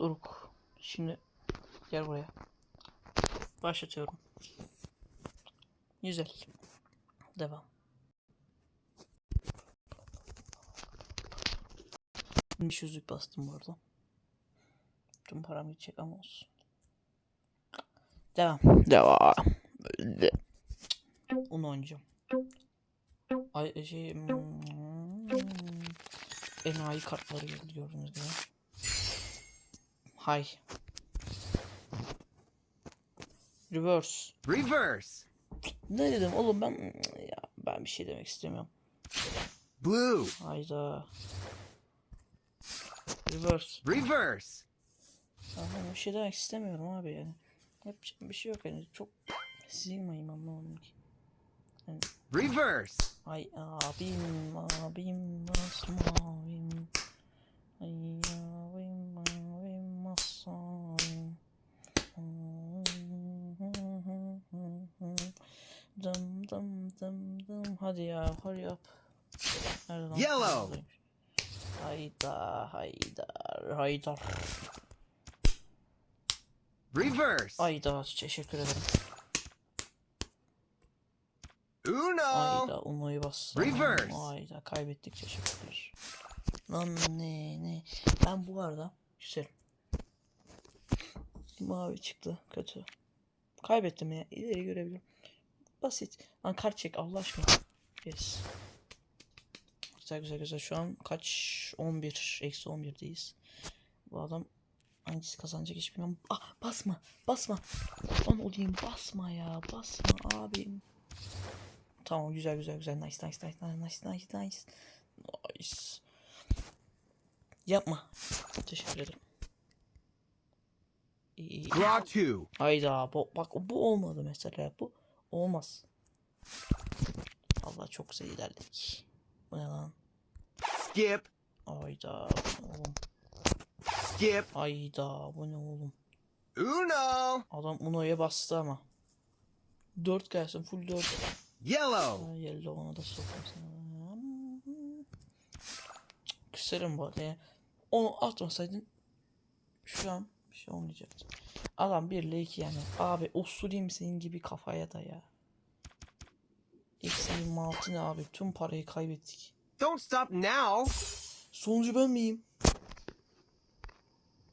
Doruk. Şimdi gel buraya. Başlatıyorum. Güzel. Devam. Bir yüzlük bastım bu arada. Tüm param gidecek ama olsun. Devam. Devam. De. Onu oynayacağım. Ay şey hmm, enayi kartları geldi gördüğünüz gibi. Hay. Reverse. Reverse. Ne dedim oğlum ben ya ben bir şey demek istemiyorum. Blue. Hayda. Reverse. Reverse. Ben bir şey demek istemiyorum abi yani. Yapacak bir şey yok yani çok silmayayım anlamadım ki. Reverse. Ay abim abim masmavim Hadi ya hurry up Nerede lan? Yellow. Hayda hayda hayda Reverse. Hayda teşekkür ederim Uno. Hayda Uno'yu bastım. Reverse. Hayda kaybettik teşekkürler. Lan ne ne. Ben bu arada güzel. Mavi çıktı kötü. Kaybettim ya ileri görebilirim. Basit. Lan kart çek Allah aşkına. Yes. Güzel güzel güzel. Şu an kaç? 11. Eksi 11'deyiz. Bu adam hangisi kazanacak hiç bilmiyorum. Ah basma basma. Lan olayım basma ya basma abim. Tamam güzel güzel güzel. Nice nice nice nice nice nice nice. Nice. Yapma. Teşekkür ederim. Hayda bu, bak bu olmadı mesela bu olmaz. Çok güzel ilerledik. Bu ne lan? Skip. Ne oğlum? Skip. Hayda bu ne oğlum? Uno. Adam Uno'ya bastı ama. 4 gelsin full 4. Yellow. Ay yellow ona da sokayım sana. Küserim bu arada ya. Onu atmasaydın şu an bir şey olmayacaktı. Adam 1 ile 2 yani. Abi osurayım senin gibi kafaya da ya. Eksi 26 ne abi? Tüm parayı kaybettik. Don't stop now. Sonuncu ben miyim?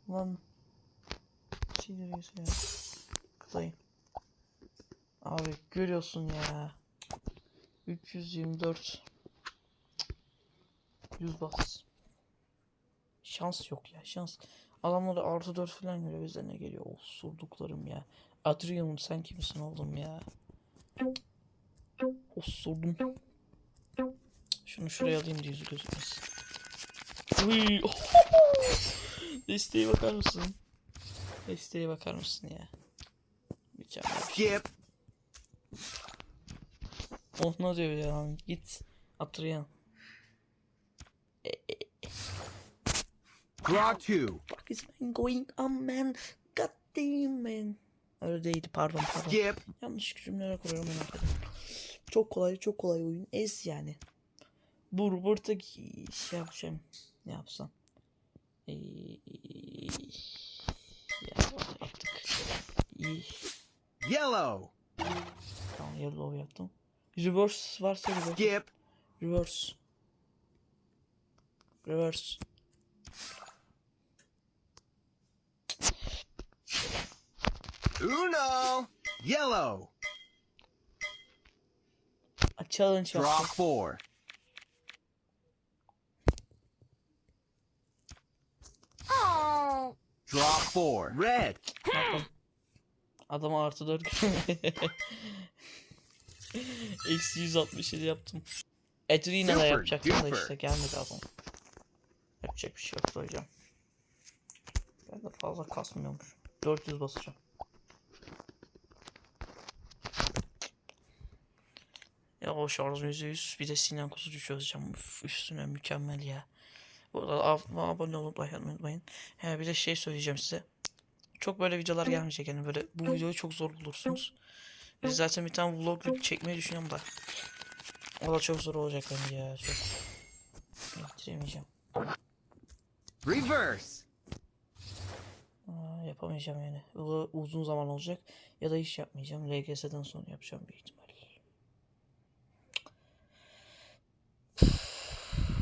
Lan. Şey demiyorsun ya. Kıtayım. Abi görüyorsun ya. 324. 100 bas. Şans yok ya şans. Adamlara artı 4 falan göre bize ne geliyor? Sorduklarım ya. Adrian sen kimsin oğlum ya? Osurdum. Şunu şuraya alayım da yüzü gözükmesin. Uy. Desteğe bakar mısın? Desteğe bakar mısın ya? Mükemmel bir şey. Skip. Oh ne diyor ya? Git. Atlayan. Draw two. Fuck is man going on man? God damn man. Öyle değildi pardon pardon. Skip. Yanlış cümleler kuruyorum etme. Çok kolay çok kolay oyun. Ez yani. Bu burada şey yapacağım. Ne yapsam? Ee, ya artık. İyi. Yellow. Tamam yellow yaptım. Reverse varsa reverse. Skip. Reverse. Reverse. Uno. Yellow. Challenge Draw yaptım. four. Draw four. Red. Adama artı 4 Eksi 167 yaptım. Adriana da yapacaktım da işte gelmedi adam. Yapacak bir şey yok koyacağım. Ben de fazla kasmıyormuş. 400 basacağım. Ya o şarj %100 bir de Sinan Kuzucu çözeceğim. Üf, üstüne mükemmel ya. Bu arada ab- abone olup like atmayı unutmayın. He, bir de şey söyleyeceğim size. Çok böyle videolar gelmeyecek yani böyle bu videoyu çok zor bulursunuz. Biz zaten bir tane vlog çekmeyi düşünüyorum da. O da çok zor olacak bence ya çok. Bitiremeyeceğim. Reverse. yapamayacağım yani. O uzun zaman olacak ya da hiç yapmayacağım. LGS'den sonra yapacağım büyük ihtimal.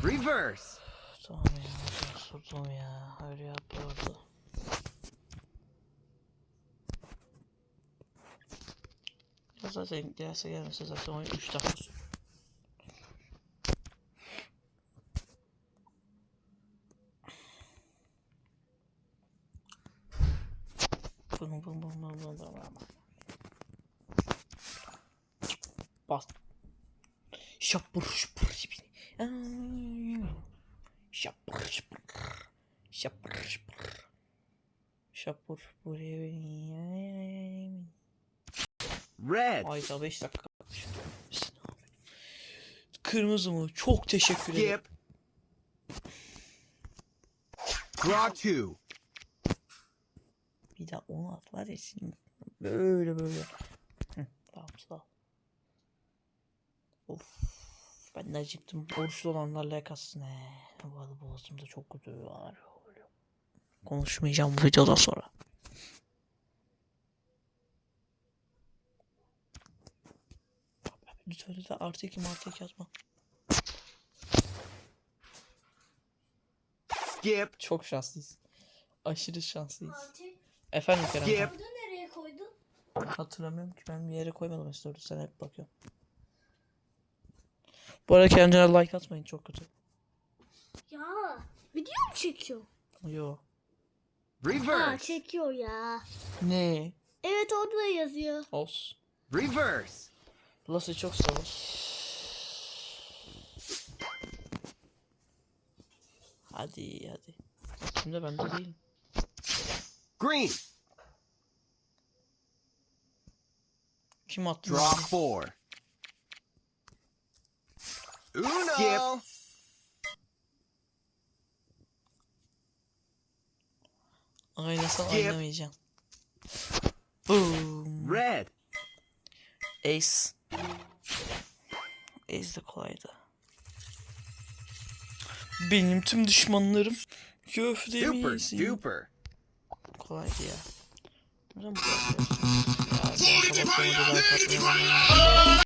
Reverse. Tamam ya. Sordum ya. Öyle yapıyordu. Ya zaten gelse gelmese zaten oyun 3 dakika sürüyor. Bum bum bum bum bum bum. Bas. Şapur şapur Şapur buraya Red. Ayda 5 dakika. Kırmızı mı? Çok teşekkür ederim. Draw two. Bir daha onu at var ya şimdi. Böyle böyle. Hı, tamam sağ ol. Of. Ben de acıktım. Oruçlu olanlarla yakasın he. Bu arada boğazımda çok kötü var. Konuşmayacağım bu videodan sonra. Lütfen lütfen artı iki artı iki atma. Skip. Çok şanslıyız. Aşırı şanslıyız. Fatih, Efendim Kerem. Skip. burada nereye koydun? Hatırlamıyorum ki ben bir yere koymadım story sen hep bakıyorum. Bu arada kendine like atmayın çok kötü. Ya, video mu çekiyor? Yo. Ha, Reverse. çekiyor ya. Ne? Evet orada yazıyor. Olsun. Reverse. Las'ı çok sever. Hadi hadi. Şimdi ben de değilim. Green. Kim attı? Draw four. Uno. Skip. Oynasan Skip. oynamayacağım. Boom. Red. Ace. Ace de kolaydı. Benim tüm düşmanlarım köfte mi Super yesin? duper. Kolaydı ya. Neden bu kadar? Ya,